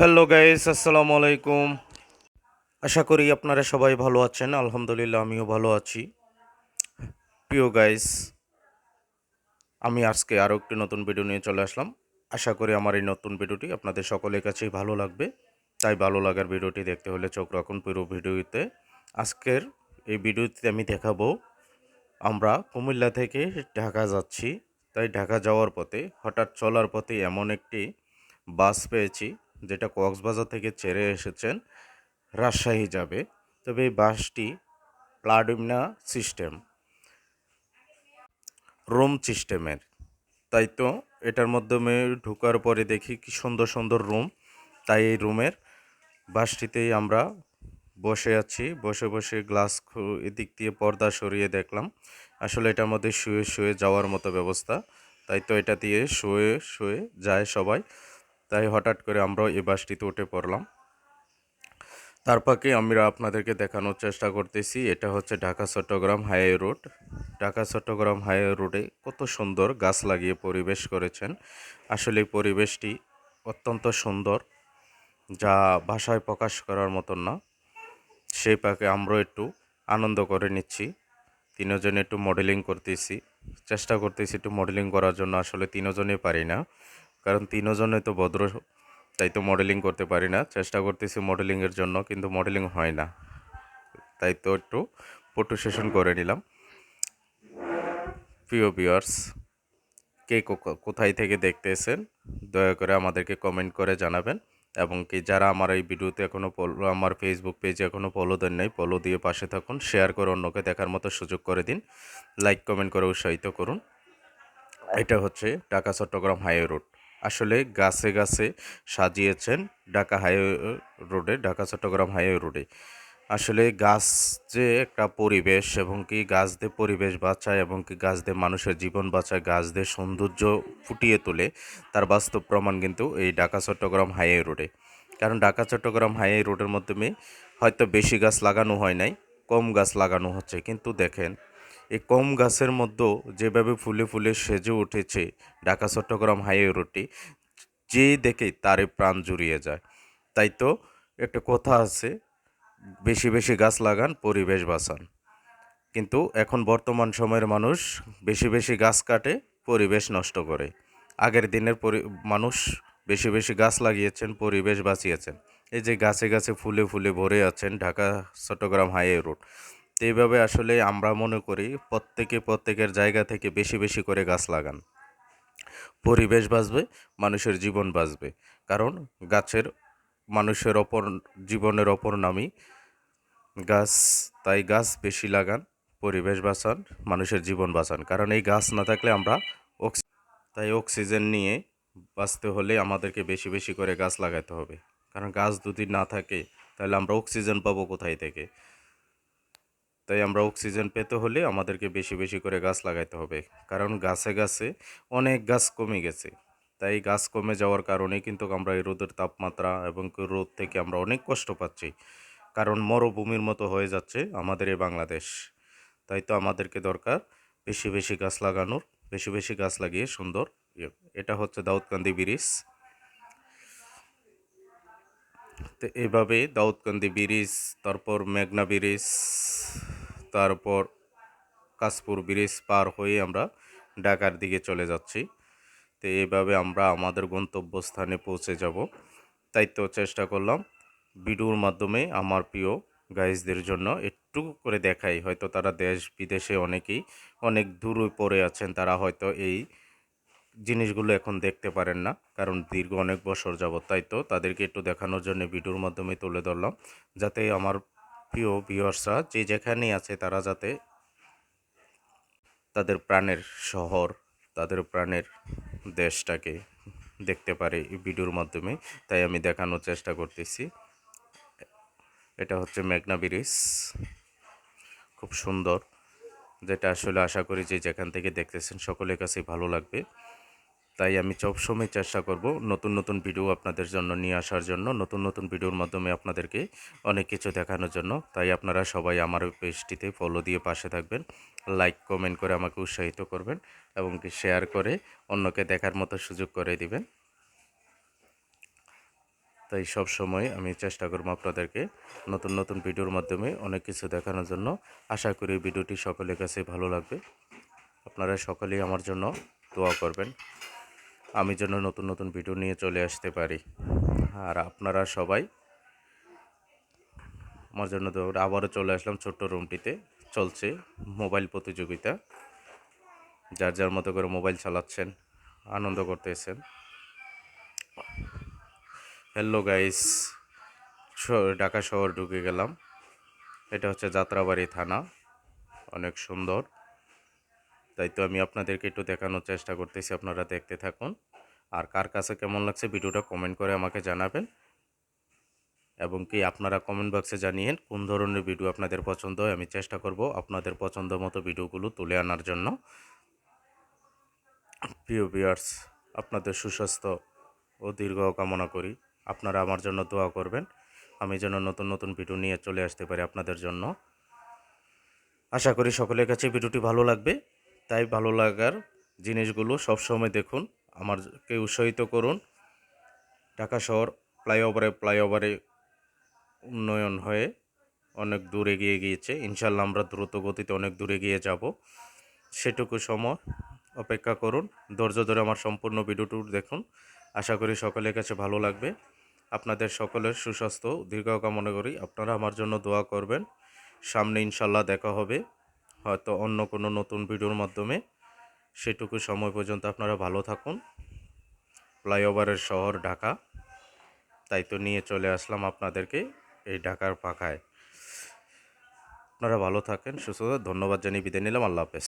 Hello guys আসসালামু আলাইকুম আশা করি আপনারা সবাই ভালো আছেন। আলহামদুলিল্লাহ, আমিও ভালো আছি। প্রিয় গাইস আমি আজকে আরও একটি নতুন ভিডিও নিয়ে চলে আসলাম। আশা করি আমার এই নতুন ভিডিওটি আপনাদের সকলের কাছেই ভালো লাগবে। তাই ভালো লাগার ভিডিওটি দেখতে হলে চোখ রাখুন পুরো ভিডিওতে আজকের এই ভিডিওতে আমি দেখাবো, আমরা কুমিল্লা থেকে ঢাকা যাচ্ছি। তাই ঢাকা যাওয়ার পথে, হঠাৎ চলার পথে এমন একটি বাস পেয়েছি। যেটা কক্সবাজার থেকে ছেড়ে এসেছেন, রাজশাহী যাবে। তবে এই বাসটি প্লাডুমিনা সিস্টেম, রুম সিস্টেমের। তাই তো এটার মাধ্যমে ঢোকার পরে দেখি কি সুন্দর সুন্দর রুম। তাই এই রুমের বাসটিতেই আমরা বসে আছি। বসে বসে গ্লাস এদিক দিয়ে পর্দা সরিয়ে দেখলাম। আসলে এটার মধ্যে শুয়ে শুয়ে যাওয়ার মতো ব্যবস্থা। তাই তো এটা দিয়ে শুয়ে শুয়ে যায় সবাই। তাই হঠাৎ করে আমরাও এই বাসটিতে উঠে পড়লাম। তার ফাঁকে আমরা আপনাদেরকে দেখানোর চেষ্টা করতেছি, এটা হচ্ছে Dhaka, Chattogram highway road. Dhaka, Chattogram highway রোডে কত সুন্দর গাছ লাগিয়ে পরিবেশ করেছেন। আসলে পরিবেশটি অত্যন্ত সুন্দর, যা ভাষায় প্রকাশ করার মতন না। সেই পাকে আমরাও একটু আনন্দ করে নিচ্ছি, তিনজনে একটু মডেলিং করতেছি। চেষ্টা করতেছি একটু মডেলিং করার জন্য, আসলে তিনজনে পারি না। কারণ তিনজনে তো ভদ্র, তাই তো মডেলিং করতে পারি না। চেষ্টা করতেছি মডেলিংয়ের জন্য, কিন্তু মডেলিং হয় না। তাই তো একটু ফটো সেশন করে নিলাম। প্রিয় ভিউয়ার্স কে কোথায় থেকে দেখতেছেন, দয়া করে আমাদেরকে কমেন্ট করে জানাবেন। এবং কি যারা আমার এই ভিডিওতে এখনও আমার ফেসবুক পেজে এখনও ফলো দেন নাই ফলো দিয়ে পাশে থাকুন শেয়ার করে অন্যকে দেখার মতো সুযোগ করে দিন। লাইক কমেন্ট করে উৎসাহিত করুন। এটা হচ্ছে ঢাকা চট্টগ্রাম হাইওয়ে রোড আসলে গাছে গাছে সাজিয়েছেন ঢাকা হাইওয়ে রোডে, ঢাকা, চট্টগ্রাম হাইওয়ে রোডে। আসলে গাছ যে একটা পরিবেশ এবং কি গাছ দিয়ে পরিবেশ বাঁচায় এবং কি গাছ দিয়ে মানুষের জীবন বাঁচায়, গাছ দিয়ে সৌন্দর্য ফুটিয়ে তোলে, তার বাস্তব প্রমাণ কিন্তু এই ঢাকা, চট্টগ্রাম হাইওয়ে রোডে। কারণ ঢাকা, চট্টগ্রাম হাইওয়ে রোডের মাধ্যমে হয়তো বেশি গাছ লাগানো হয় নাই, কম গাছ লাগানো হচ্ছে। কিন্তু দেখেন এই কম গাছের মধ্যেও যেভাবে ফুলে ফুলে সেজে উঠেছে ঢাকা, চট্টগ্রাম হাইওয়ে রোডটি, যে দেখে তারে প্রাণ জুড়িয়ে যায়। তাই তো একটা কথা আছে, বেশি বেশি গাছ লাগান, পরিবেশ বাঁচান। কিন্তু এখন বর্তমান সময়ের মানুষ বেশি বেশি গাছ কাটে, পরিবেশ নষ্ট করে। আগের দিনের পরি, মানুষ বেশি বেশি গাছ লাগিয়েছেন, পরিবেশ বাঁচিয়েছেন। এই যে গাছে গাছে ফুলে ফুলে ভরে আছেন ঢাকা, চট্টগ্রাম হাইওয়ে রোড। তো এইভাবে আসলে আমরা মনে করি প্রত্যেকে প্রত্যেকের জায়গা থেকে বেশি বেশি করে গাছ লাগান। পরিবেশ বাঁচবে, মানুষের জীবন বাঁচবে। কারণ গাছের, মানুষের অপর, জীবনের অপর নামই গাছ। তাই গাছ বেশি লাগান, পরিবেশ বাঁচান, মানুষের জীবন বাঁচান। কারণ এই গাছ না থাকলে আমরা অক্সি, তাই অক্সিজেন নিয়ে বাঁচতে হলে আমাদেরকে বেশি বেশি করে গাছ লাগাতে হবে। কারণ গাছ যদি না থাকে, তাহলে আমরা অক্সিজেন পাবো কোথায় থেকে? তাই আমরা অক্সিজেন পেতে হলে আমাদেরকে বেশি বেশি করে গাছ লাগাইতে হবে। কারণ গাছে গাছে অনেক গাছ কমে গেছে। তাই গাছ কমে যাওয়ার কারণে কিন্তু আমরা এই রোদের তাপমাত্রা এবং রোদ থেকে আমরা অনেক কষ্ট পাচ্ছি। কারণ মরুভূমির মতো হয়ে যাচ্ছে আমাদের এই বাংলাদেশ। তাই তো আমাদেরকে দরকার বেশি বেশি গাছ লাগানোর, বেশি বেশি গাছ লাগিয়ে সুন্দর ইয়ে। এটা হচ্ছে দাউদকান্দি ব্রিজ। তো এইভাবে দাউদকান্দি ব্রিজ, তারপর মেঘনা ব্রিজ তারপর কাশপুর ব্রিজ পার হয়ে আমরা ঢাকার দিকে চলে যাচ্ছি। তো এইভাবে আমরা আমাদের গন্তব্যস্থানে পৌঁছে যাব। তাই তো চেষ্টা করলাম ভিডিওর মাধ্যমে আমার প্রিয় গাইজদের জন্য একটু করে দেখাই। হয়তো তারা দেশ বিদেশে অনেকেই অনেক দূরে পড়ে আছেন, তারা হয়তো এই জিনিসগুলো এখন দেখতে পারেন না, কারণ দীর্ঘ অনেক বছর যাবত তাই তো তাদেরকে একটু দেখানোর জন্য ভিডিওর মাধ্যমে তুলে ধরলাম, যাতে আমার প্রিয় ভিউয়ার্সরা যে যেখানেই আছে তারা যাতে তাদের প্রাণের শহর, তাদের প্রাণের দেশটাকে দেখতে পারে এই ভিডিওর মাধ্যমে। তাই আমি দেখানোর চেষ্টা করতেছি। এটা হচ্ছে মেঘনা ব্রিজ। খুব সুন্দর। যেটা আসলে আশা করি যে যেখান থেকে দেখতেছেন সকলের কাছেই ভালো লাগবে। তাই আমি সবসময় চেষ্টা করব নতুন নতুন ভিডিও আপনাদের জন্য নিয়ে আসার জন্য, নতুন নতুন ভিডিওর মাধ্যমে আপনাদেরকে অনেক কিছু দেখানোর জন্য। তাই আপনারা সবাই আমার পেজটিতে ফলো দিয়ে পাশে থাকবেন লাইক কমেন্ট করে আমাকে উৎসাহিত করবেন এবং কি শেয়ার করে অন্যকে দেখার মতো সুযোগ করে দিবেন। তাই সব সময় আমি চেষ্টা করব আপনাদেরকে নতুন নতুন ভিডিওর মাধ্যমে অনেক কিছু দেখানোর জন্য। আশা করি ভিডিওটি সকলের কাছে ভালো লাগবে। আপনারা সকলেই আমার জন্য দোয়া করবেন। আমি যেন নতুন নতুন ভিডিও নিয়ে চলে আসতে পারি। আর আপনারা সবাই, আমার জন্য তো আবারও চলে আসলাম ছোট্ট রুমটিতে চলছে মোবাইল প্রতিযোগিতা। যার যার মতো করে মোবাইল চালাচ্ছেন, আনন্দ করতেছেন। হ্যালো গাইস ঢাকা শহর ঢুকে গেলাম। এটা হচ্ছে যাত্রাবাড়ি থানা। অনেক সুন্দর। তাই তো আমি আপনাদেরকে একটু দেখানোর চেষ্টা করতেছি, আপনারা দেখতে থাকুন। আর কার কাছে কেমন লাগছে ভিডিওটা কমেন্ট করে আমাকে জানাবেন। এবং কি আপনারা কমেন্ট বক্সে জানিয়েন কোন ধরনের ভিডিও আপনাদের পছন্দ হয়, আমি চেষ্টা করব আপনাদের পছন্দ মতো ভিডিওগুলো তুলে আনার জন্য। প্রিয় ভিউয়ার্স, আপনাদের সুস্বাস্থ্য ও দীর্ঘ কামনা করি। আপনারা আমার জন্য দোয়া করবেন। আমি যেন নতুন নতুন ভিডিও নিয়ে চলে আসতে পারি আপনাদের জন্য। আশা করি সকলের কাছে ভিডিওটি ভালো লাগবে। তাই ভালো লাগার জিনিসগুলো সবসময় দেখুন, আমারকে উৎসাহিত করুন। ঢাকা শহর ফ্লাইওভারে ফ্লাইওভারে উন্নয়ন হয়ে অনেক দূর এগিয়ে গিয়েছে। ইনশাল্লাহ আমরা দ্রুত গতিতে অনেক দূরে গিয়ে যাব। সেটুকু সময় অপেক্ষা করুন। ধৈর্য ধরে আমার সম্পূর্ণ ভিডিওটি দেখুন। আশা করি সকলের কাছে ভালো লাগবে। আপনাদের সকলের সুস্বাস্থ্য। দীর্ঘ কামনা করি আপনারা আমার জন্য দোয়া করবেন। সামনে ইনশাল্লাহ দেখা হবে। হয়তো অন্য কোনো নতুন ভিডিওর মাধ্যমে। সেটুকু সময় পর্যন্ত আপনারা ভালো থাকুন। ফ্লাইওভারের শহর ঢাকা। তাই তো নিয়ে চলে আসলাম আপনাদেরকে এই ঢাকার পাখায়। আপনারা ভালো থাকেন, সুস্থ ধন্যবাদ জানিয়ে বিদায় নিলাম। আল্লাহ হাফেজ।